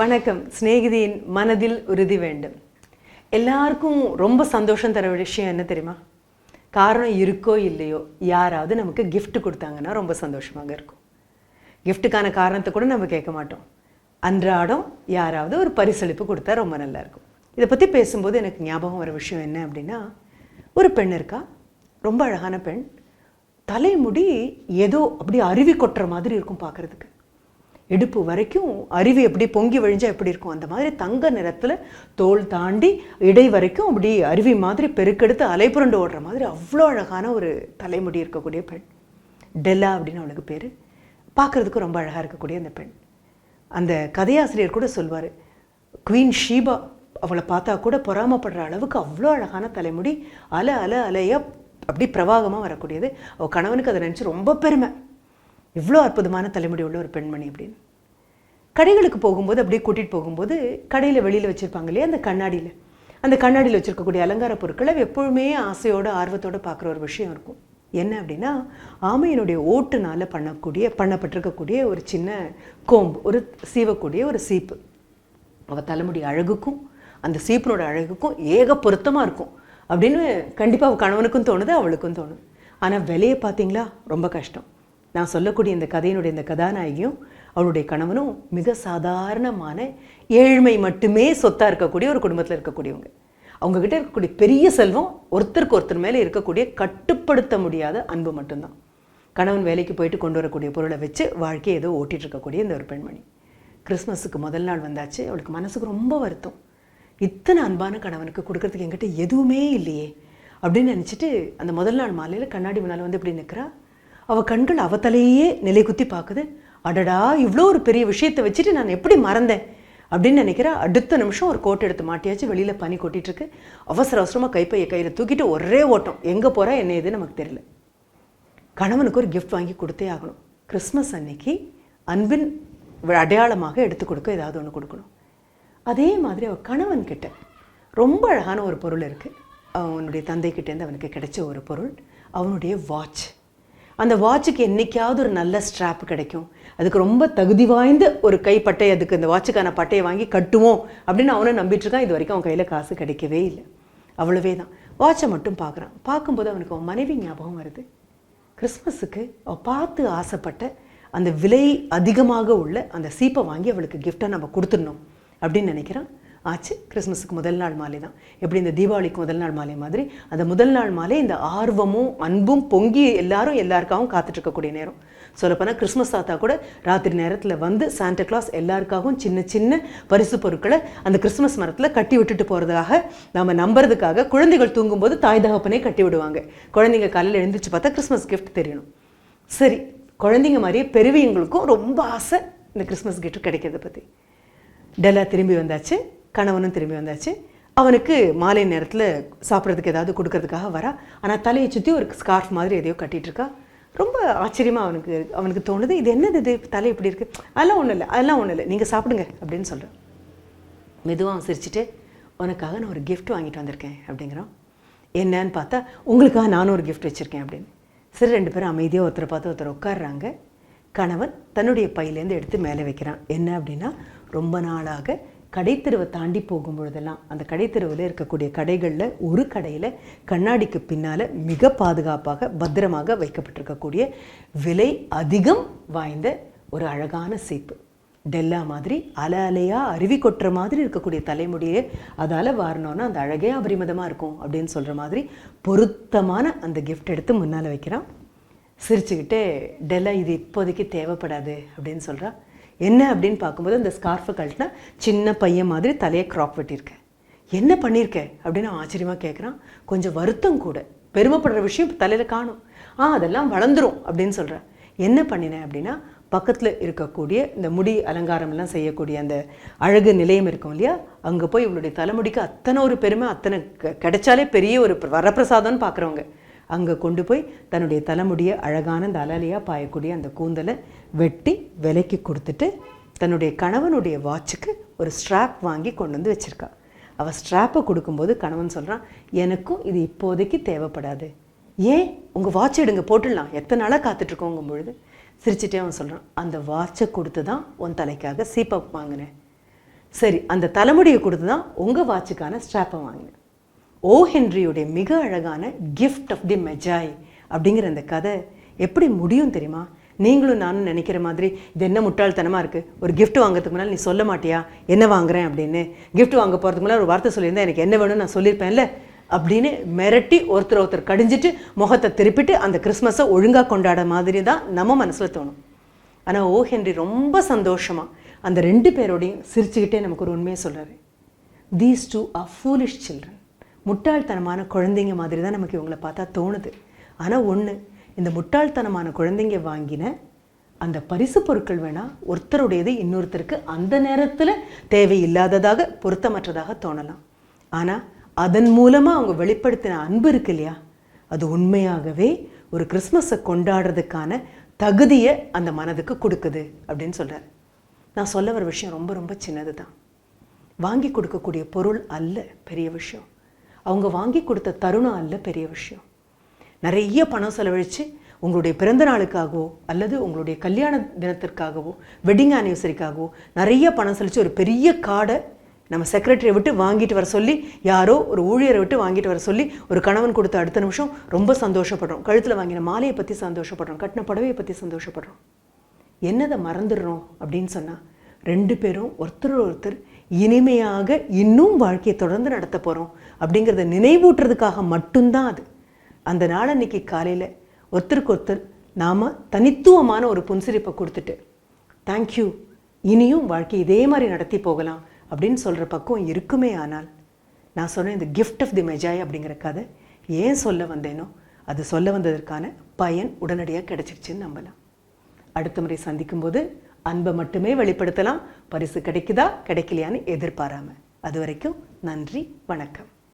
வணக்கம். சிநேகிதியின் மனதில் உறுதி வேண்டும். எல்லாருக்கும் ரொம்ப சந்தோஷம் தர விஷயம் என்ன தெரியுமா? காரணம் இருக்கோ இல்லையோ யாராவது நமக்கு கிஃப்ட் கொடுத்தாங்கன்னா ரொம்ப சந்தோஷமாக இருக்கும். கிஃப்ட்டுக்கான காரணத்தை கூட நம்ம கேட்க மாட்டோம். அன்றாடம் யாராவது ஒரு பரிசளிப்பு கொடுத்தா ரொம்ப நல்லா இருக்கும். இதை பற்றி பேசும்போது எனக்கு ஞாபகம் வர விஷயம் என்ன அப்படின்னா ஒரு பெண் இருக்கா? ரொம்ப அழகான பெண். தலைமுடி ஏதோ அப்படி அருவி கொட்டுற மாதிரி இருக்கும் பார்க்கறதுக்கு. இடுப்பு வரைக்கும் அருவி எப்படி பொங்கி வழிஞ்சால் எப்படி இருக்கும்? அந்த மாதிரி தங்க நிறத்தில் தோல் தாண்டி இடை வரைக்கும் அப்படி அருவி மாதிரி பெருக்கெடுத்து அலைப்புரண்டு ஓடுற மாதிரி அவ்வளோ அழகான ஒரு தலைமுடி இருக்கக்கூடிய பெண். டெல்லா அப்படின்னு அவளுக்கு பேர். பார்க்குறதுக்கு ரொம்ப அழகாக இருக்கக்கூடிய அந்த பெண். அந்த கதையாசிரியர் கூட சொல்வார் குவீன் ஷீபா அவளை பார்த்தா கூட பொறாமப்படுற அளவுக்கு அவ்வளோ அழகான தலைமுடி அலை அலை அலையாக அப்படி பிரவாகமாக வரக்கூடியது. அவள் கணவனுக்கு அதை நினச்சி ரொம்ப பெருமை. இவ்வளோ அற்புதமான தலைமுடி உள்ள ஒரு பெண்மணி அப்படின்னு. கடைகளுக்கு போகும்போது அப்படியே கூட்டிகிட்டு போகும்போது கடையில் வெளியில் வச்சுருப்பாங்க இல்லையா அந்த கண்ணாடியில். அந்த கண்ணாடியில் வச்சுருக்கக்கூடிய அலங்கார பொருட்களை எப்பொழுதுமே ஆசையோடு ஆர்வத்தோட பார்க்குற ஒரு விஷயம் இருக்கும். என்ன அப்படின்னா ஆமையினுடைய ஓட்டுனால பண்ணக்கூடிய பண்ணப்பட்டிருக்கக்கூடிய ஒரு சின்ன கோம்பு ஒரு சீவக்கூடிய ஒரு சீப்பு. அவள் தலைமுடி அழகுக்கும் அந்த சீப்பினோட அழகுக்கும் ஏக பொருத்தமாக இருக்கும். அப்படின்னு கண்டிப்பாக அவள் கணவனுக்கும் தோணுது அவளுக்கும் தோணுது. ஆனால் விலையை பார்த்தீங்களா? ரொம்ப கஷ்டம். நான் சொல்லக்கூடிய இந்த கதையினுடைய இந்த கதாநாயகியும் அவளுடைய கணவனும் மிக சாதாரணமான ஏழ்மை மட்டுமே சொத்தாக இருக்கக்கூடிய ஒரு குடும்பத்தில் இருக்கக்கூடியவங்க. அவங்கக்கிட்ட இருக்கக்கூடிய பெரிய செல்வம் ஒருத்தருக்கு ஒருத்தர் மேலே இருக்கக்கூடிய கட்டுப்படுத்த முடியாத அன்பு மட்டும்தான். கணவன் வேலைக்கு போயிட்டு கொண்டு வரக்கூடிய பொருளை வச்சு வாழ்க்கையை ஏதோ ஓட்டிகிட்டு இருக்கக்கூடிய இந்த ஒரு பெண்மணி. கிறிஸ்மஸுக்கு முதல் நாள் வந்தாச்சு. அவளுக்கு மனசுக்கு ரொம்ப வருத்தம். இத்தனை அன்பான கணவனுக்கு கொடுக்கறதுக்கு என்கிட்ட எதுவுமே இல்லையே அப்படின்னு நினச்சிட்டு அந்த முதல் நாள் மாலையில் கண்ணாடி முன்னால் வந்து இப்படி நிற்கிறா அவள் கண்கள் அவத்தலையே நிலை குத்தி பார்க்குது அடடா இவ்வளோ ஒரு பெரிய விஷயத்தை வச்சுட்டு நான் எப்படி மறந்தேன் அப்படின்னு நினைக்கிறா. அடுத்த நிமிஷம் ஒரு கோட் எடுத்து மாட்டியாச்சு வெளியில் பனி கொட்டிகிட்ருக்கு அவசர அவசரமாக கைப்பையை கையில் தூக்கிட்டு ஒரே ஓட்டம் எங்கே போகிறா என்ன ஏது நமக்கு தெரியல. கணவனுக்கு ஒரு கிஃப்ட் வாங்கி கொடுத்தே ஆகணும். கிறிஸ்மஸ் அன்னைக்கு அன்பின் அடையாளமாக எடுத்து கொடுக்க ஏதாவது ஒன்று கொடுக்கணும். அதே மாதிரி அவள் கணவன் கிட்ட ரொம்ப அழகான ஒரு பொருள் இருக்குது அவனுடைய தந்தைக்கிட்டேருந்து அவனுக்கு கிடைச்ச ஒரு பொருள். அவனுடைய வாட்ச் அந்த வாட்சுக்கு என்னைக்காவது ஒரு நல்ல ஸ்ட்ராப் கிடைக்கும். அதுக்கு ரொம்ப தகுதி வாய்ந்த ஒரு கைப்பட்டை அதுக்கு அந்த வாட்சுக்கான பட்டையை வாங்கி கட்டுவோம் அப்படின்னு அவனும் நம்பிட்டுருக்கான். இது வரைக்கும் அவன் கையில் காசு கிடைக்கவே இல்லை. அவ்வளவே தான். வாட்சை மட்டும் பார்க்குறான் பார்க்கும்போது அவனுக்கு அவன் மனைவி ஞாபகம் வருது. கிறிஸ்மஸுக்கு அவள் பார்த்து ஆசைப்பட்ட அந்த விலை அதிகமாக உள்ள அந்த சீப்பை வாங்கி அவளுக்கு கிஃப்டாக நம்ம கொடுத்துடணும். அப்படின்னு நினைக்கிறேன். ஆச்சு கிறிஸ்மஸுக்கு முதல் நாள் மாலை தான். எப்படி இந்த தீபாவளிக்கு முதல் நாள் மாலை மாதிரி அந்த முதல் நாள் மாலை இந்த ஆர்வமும் அன்பும் பொங்கி எல்லாரும் எல்லாருக்காகவும் காத்துட்டு இருக்கக்கூடிய நேரம். சொல்லப்போனால் கிறிஸ்மஸ் தாத்தா கூட ராத்திரி நேரத்தில் வந்து சாண்டா கிளாஸ் எல்லாருக்காகவும் சின்ன சின்ன பரிசு பொருட்களை அந்த கிறிஸ்மஸ் மரத்தில் கட்டி விட்டுட்டு போகிறதுக்காக நம்ம நம்புறதுக்காக குழந்தைகள் தூங்கும்போது தாய் தகப்பனே கட்டி விடுவாங்க. குழந்தைங்க காலையில் எழுந்திரிச்சு பார்த்தா கிறிஸ்மஸ் கிஃப்ட் தெரியணும். சரி குழந்தைங்க மாதிரியே பெருவியங்களுக்கும் ரொம்ப ஆசை இந்த கிறிஸ்மஸ் கிஃப்ட் கிடைக்கிறத பற்றி டெல்லா திரும்பி வந்தாச்சு கணவனும் திரும்பி வந்தாச்சு. அவனுக்கு மாலை நேரத்தில் சாப்பிட்றதுக்கு ஏதாவது கொடுக்கறதுக்காக வரா. ஆனால் தலையை சுற்றி ஒரு ஸ்கார்ஃப் மாதிரி எதையோ கட்டிட்டு இருக்கா. ரொம்ப ஆச்சரியமாக அவனுக்கு அவனுக்கு தோணுது இது என்னது இது? தலை இப்படி இருக்குது அதெல்லாம் ஒன்றும் இல்லை அதெல்லாம் ஒன்றும் இல்லை நீங்கள் சாப்பிடுங்க அப்படின்னு சொல்கிறான் மெதுவாக அவன் சிரிச்சிட்டு உனக்காக நான் ஒரு கிஃப்ட் வாங்கிட்டு வந்திருக்கேன் அப்படிங்கிறான். என்னன்னு பார்த்தா உங்களுக்காக நானும் ஒரு கிஃப்ட் வச்சுருக்கேன் அப்படின்னு. சரி ரெண்டு பேரும் அமைதியாக ஒருத்தரை பார்த்து ஒருத்தர் உட்காடுறாங்க கணவன் தன்னுடைய பையிலேருந்து எடுத்து மேலே வைக்கிறான். என்ன அப்படின்னா ரொம்ப நாளாக கடைத்தெருவை தாண்டி போகும் பொழுதெல்லாம் அந்த கடைத்தெருவில் இருக்கக்கூடிய கடைகளில் ஒரு கடையில் கண்ணாடிக்கு பின்னால் மிக பாதுகாப்பாக பத்திரமாக வைக்கப்பட்டிருக்கக்கூடிய விலை அதிகம் வாய்ந்த ஒரு அழகான சீப்பு. டெல்லா மாதிரி அலை அலையாக அருவி கொட்டுற மாதிரி இருக்கக்கூடிய தலைமுடியை அதால் வாரணும்னா அந்த அழகே அபரிமிதமாக இருக்கும் அப்படின்னு சொல்கிற மாதிரி பொருத்தமான அந்த கிஃப்ட் எடுத்து முன்னால் வைக்கிறான். சிரிச்சுக்கிட்டே டெல்லா இது இப்போதைக்கு தேவைப்படாது அப்படின்னு சொல்கிறா என்ன அப்படின்னு பார்க்கும்போது அந்த ஸ்கார்ஃபை கழட்டினா சின்ன பையன் மாதிரி தலையை க்ராப் வெட்டியிருக்க என்ன பண்ணியிருக்க அப்படின்னு ஆச்சரியமாக கேட்குறான் கொஞ்சம் வருத்தம் கூட. பெருமைப்படுற விஷயம் தலையில் காணும். ஆ அதெல்லாம் வளர்ந்துரும் அப்படின்னு சொல்கிறேன் என்ன பண்ணினேன் அப்படின்னா பக்கத்தில் இருக்கக்கூடிய இந்த முடி அலங்காரம்லாம் செய்யக்கூடிய அந்த அழகு நிலையம் இருக்கும் இல்லையா? அங்கே போய் இவளுடைய தலைமுடிக்கு அத்தனை ஒரு பெருமை அத்தனை க- கிடைச்சாலே பெரிய ஒரு வரப்பிரசாதம்னு பார்க்குறவங்க. அங்கே கொண்டு போய் தன்னுடைய தலைமுடியை அழகான அந்த அலலையாக பாயக்கூடிய அந்த கூந்தலை வெட்டி விலைக்கு கொடுத்துட்டு தன்னுடைய கணவனுடைய வாட்சுக்கு ஒரு ஸ்ட்ராப் வாங்கி கொண்டு வந்து வச்சுருக்கா. அவள் ஸ்ட்ராப்பை கொடுக்கும்போது கணவன் சொல்கிறான் எனக்கும் இது இப்போதைக்கு தேவைப்படாது. ஏன்? உங்கள் வாட்ச் எடுங்க போட்டுடலாம். எத்தனை நாளாக காத்துட்ருக்கோங்கும் பொழுது? சிரிச்சிட்டே அவன் சொல்கிறான் அந்த வாட்சை கொடுத்து தான் உன் தலைக்காக சீப்பப் வாங்கினேன். சரி அந்த தலைமுடியை கொடுத்து தான் உங்கள் வாட்சுக்கான ஸ்ட்ராப்பை வாங்கினேன். ஓ ஹென்ரியுடைய மிக அழகான கிஃப்ட் ஆஃப் தி மெஜாய் அப்படிங்கிற அந்த கதை எப்படி முடியும் தெரியுமா? நீங்களும் நானும் நினைக்கிற மாதிரி இது என்ன முட்டாள்தனமாக இருக்குது ஒரு கிஃப்ட் வாங்குறதுக்கு முன்னால் நீ சொல்ல மாட்டியா? என்ன வாங்குறேன் அப்படின்னு. கிஃப்ட் வாங்க போகிறதுக்கு முன்னால் ஒரு வார்த்தை சொல்லியிருந்தேன் எனக்கு என்ன வேணும்னு நான் சொல்லியிருப்பேன்ல? அப்படின்னு மிரட்டி ஒருத்தர் ஒருத்தர் கடிஞ்சிட்டு முகத்தை திருப்பிட்டு அந்த கிறிஸ்மஸை ஒழுங்காக கொண்டாட மாதிரி தான் நம்ம மனசில் தோணும். ஆனால் ஓ ஹென்றி ரொம்ப சந்தோஷமாக அந்த ரெண்டு பேரோடையும் சிரிச்சுக்கிட்டே நமக்கு ஒரு உண்மையை சொல்கிறாரு these two are foolish children முட்டாள்தனமான குழந்தைங்க மாதிரி தான் நமக்கு இவங்களை பார்த்தா தோணுது. ஆனால் ஒன்று இந்த முட்டாள்தனமான குழந்தைங்க வாங்கின அந்த பரிசு பொருட்கள் வேணால் ஒருத்தருடையது இன்னொருத்தருக்கு அந்த நேரத்தில் தேவையில்லாததாக பொருத்தமற்றதாக தோணலாம். ஆனால் அதன் மூலமாக அவங்க வெளிப்படுத்தின அன்பு இருக்கு இல்லையா? அது உண்மையாகவே ஒரு கிறிஸ்மஸை கொண்டாடுறதுக்கான தகுதியை அந்த மனதுக்கு கொடுக்குது அப்படின்னு சொல்கிறார் நான் சொல்ல வர விஷயம் ரொம்ப ரொம்ப சின்னது தான் வாங்கி கொடுக்கக்கூடிய பொருள் அல்ல பெரிய விஷயம். அவங்க வாங்கி கொடுத்த தருணம் அல்ல பெரிய விஷயம். நிறைய பணம் செலவழித்து உங்களுடைய பிறந்த நாளுக்காகவோ அல்லது உங்களுடைய கல்யாண தினத்திற்காகவோ வெட்டிங் ஆனிவர்சரிக்காகவோ நிறைய பணம் செலவிச்சு ஒரு பெரிய கார்டை நம்ம செக்ரட்டரியை விட்டு வாங்கிட்டு வர சொல்லி யாரோ ஒரு ஊழியரை விட்டு வாங்கிட்டு வர சொல்லி ஒரு கணவன் கொடுத்த அடுத்த நிமிஷம் ரொம்ப சந்தோஷப்படுறோம். கழுத்தில் வாங்கின மாலையை பற்றி சந்தோஷப்படுறோம். கட்டின புடவையை பற்றி சந்தோஷப்படுறோம். என்னதை மறந்துடுறோம் அப்படின்னு சொன்னால் ரெண்டு பேரும் ஒருத்தர் ஒருத்தர் இனிமையாக இன்னும் வாழ்க்கையை தொடர்ந்து நடத்த போகிறோம் அப்படிங்கிறத நினைவூட்டுறதுக்காக மட்டும்தான் அது. அந்த நாள் அன்னைக்கு காலையில் ஒருத்தருக்கு ஒருத்தர் நாம் தனித்துவமான ஒரு புன்சிரிப்பை கொடுத்துட்டு தேங்க்யூ இனியும் வாழ்க்கை இதே மாதிரி நடத்தி போகலாம் அப்படின்னு சொல்கிற பக்குவம் இருக்குமே ஆனால் நான் சொன்ன இந்த கிஃப்ட் ஆஃப் தி மெஜாய் அப்படிங்கிற கதை ஏன் சொல்ல வந்தேனோ அது சொல்ல வந்ததற்கான பயன் உடனடியாக கிடைச்சிருச்சுன்னு நம்பலாம். அடுத்த முறை சந்திக்கும்போது அன்பை மட்டுமே வெளிப்படுத்தலாம். பரிசு கிடைக்குதா கிடைக்கலையான்னு எதிர்பாராம. அது வரைக்கும் நன்றி வணக்கம்.